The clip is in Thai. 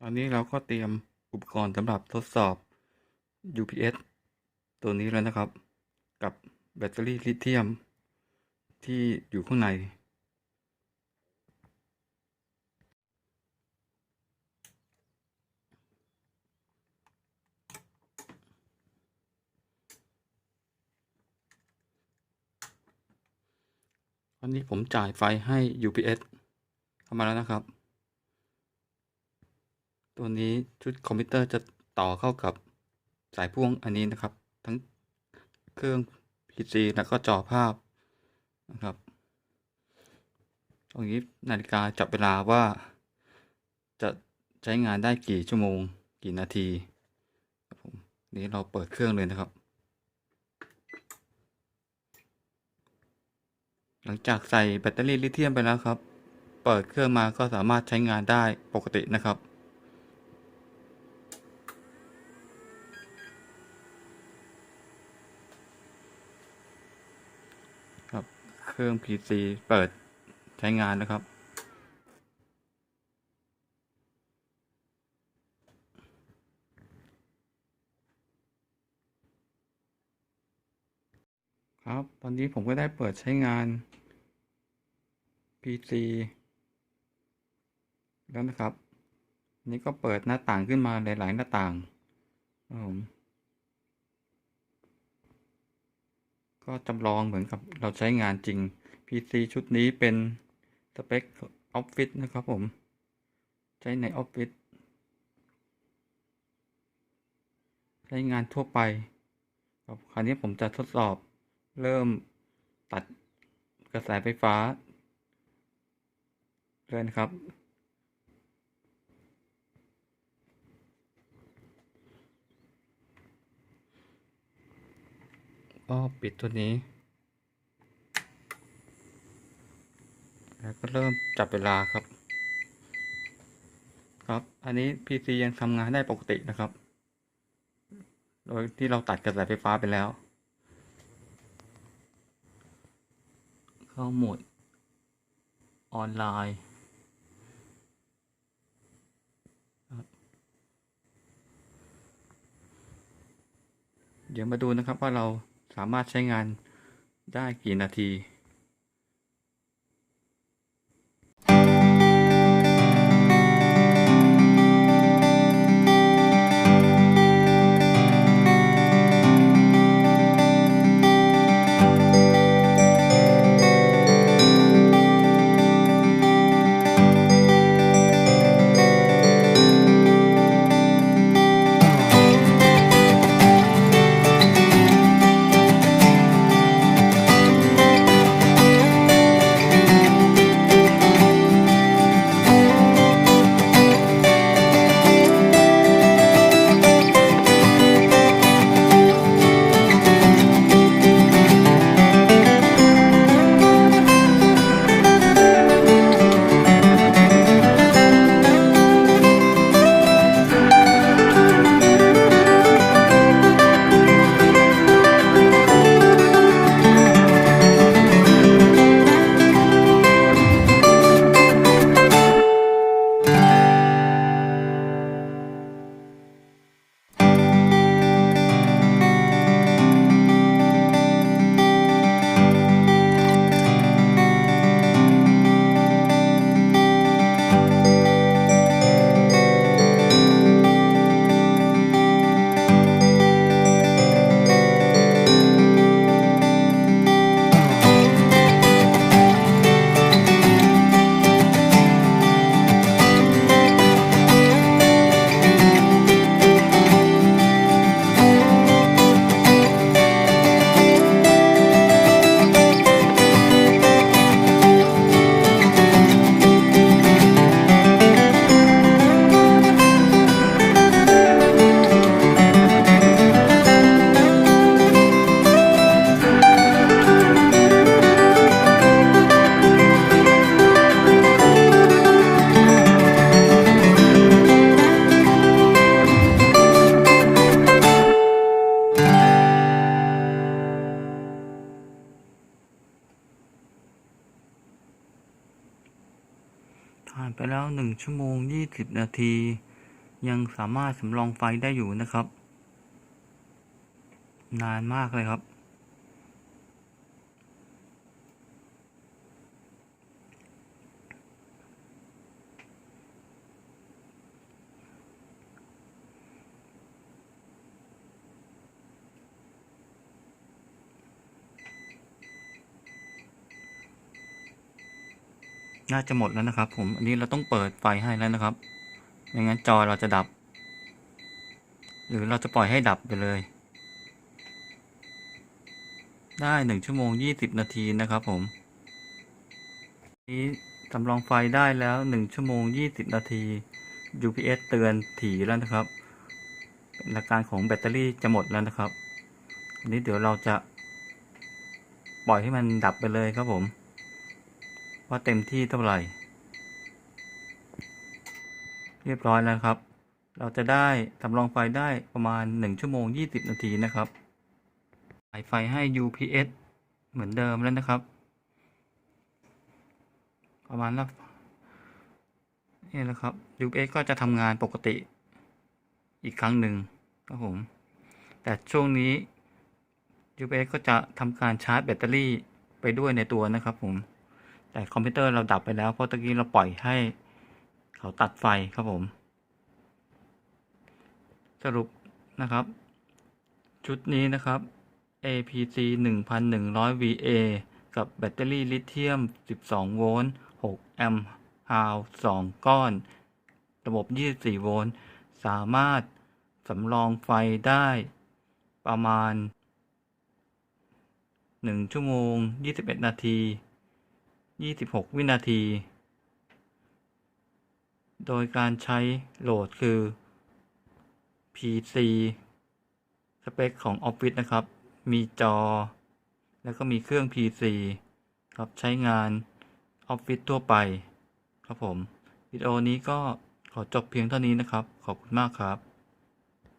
ตอนนี้เราก็เตรียมอุปกรณ์สำหรับทดสอบ UPS ตัวนี้แล้วนะครับ กับแบตเตอรี่ลิเธียมที่อยู่ข้างใน ตอนนี้ผมจ่ายไฟให้ UPS เข้ามาแล้วนะครับ ตัวนี้ชุดคอมพิวเตอร์จะต่อเข้ากับสายพ่วงอันนี้นะครับ ทั้งเครื่อง PC แล้วก็จอภาพนะครับ ตรงนี้นาฬิกาจับเวลาว่า จะใช้งานได้กี่ชั่วโมง กี่นาทีผมนี้เราเปิดเครื่องเลยนะครับ หลังจากใส่แบตเตอรี่ลิเธียมไปแล้วครับ เปิดเครื่องมาก็สามารถใช้งานได้ปกตินะครับ เครื่อง PC เปิดใช้งานนะครับ ครับ ตอนนี้ผมก็ได้เปิดใช้งาน PC แล้วนะครับ นี่ก็เปิดหน้าต่างขึ้นมาหลาย ๆ หน้าต่างครับผม ก็จำลองเหมือนกับเราใช้งานจริง PC ชุดนี้เป็นสเปคออฟฟิศนะครับผม ใช้ในออฟฟิศใช้งานทั่วไปครับคราวนี้ผมจะทดสอบเริ่มตัดกระแสไฟฟ้าเลยนะครับ ก็ปิดตัวนี้ แล้วก็เริ่มจับเวลาครับ ครับ อันนี้ PC ยังทำงานได้ปกตินะครับ โดยที่เราตัดกระแสไฟฟ้าไปแล้ว เข้าโหมดออนไลน์เดี๋ยวมาดูนะครับว่าเรา สามารถใช้งานได้กี่นาที ไปแล้วหนึ่งชั่วโมงยี่สิบนาที ยังสามารถสำรองไฟได้อยู่นะครับ นานมากเลยครับ น่าจะหมดแล้วนะครับ ผมอันนี้เราต้องเปิดไฟให้แล้วนะครับไม่งั้นจอเราจะดับ หรือเราจะปล่อยให้ดับไปเลย ได้หนึ่งชั่วโมงยี่สิบนาทีนะครับ ผมนี้สำรองไฟได้แล้วหนึ่งชั่วโมงยี่สิบนาที UPS เตือนถี่แล้วนะครับเป็นอาการของแบตเตอรี่จะหมดแล้วนะครับอันนี้เดี๋ยวเราจะ ปล่อยให้มันดับไปเลยครับผม ว่าเต็มที่เท่าไหร่ เรียบร้อยแล้วครับ เราจะได้สำรองไฟได้ประมาณ 1 ชั่วโมง 20 นาทีนะครับสายไฟให้ UPS เหมือนเดิมแล้วนะครับ ประมาณนั้นนี่แหละครับ UPS ก็จะทำงานปกติอีกครั้งหนึ่งครับผม แต่ช่วงนี้ UPS ก็จะทำการชาร์จแบตเตอรี่ไปด้วยในตัวนะครับผม แต่คอมพิวเตอร์เราดับไปแล้วเพราะตะกี้เราปล่อยให้เขาตัดไฟครับผม สรุปนะครับ ชุดนี้นะครับ APC 1100 VA กับแบตเตอรี่ลิเธียม 12 โวลต์ 6 แอมป์ฮาว2ก้อน ระบบ 24 โวลต์ สามารถสำรองไฟได้ประมาณ 1 ชั่วโมง 21 นาที 26 วินาที โดยการใช้โหลดคือ PC สเปคของ Office นะครับ มีจอ แล้วก็มีเครื่อง PC ครับใช้งาน Office ทั่วไป ครับผม วิดีโอนี้ก็ขอจบเพียงเท่านี้นะครับ ขอบคุณมากครับ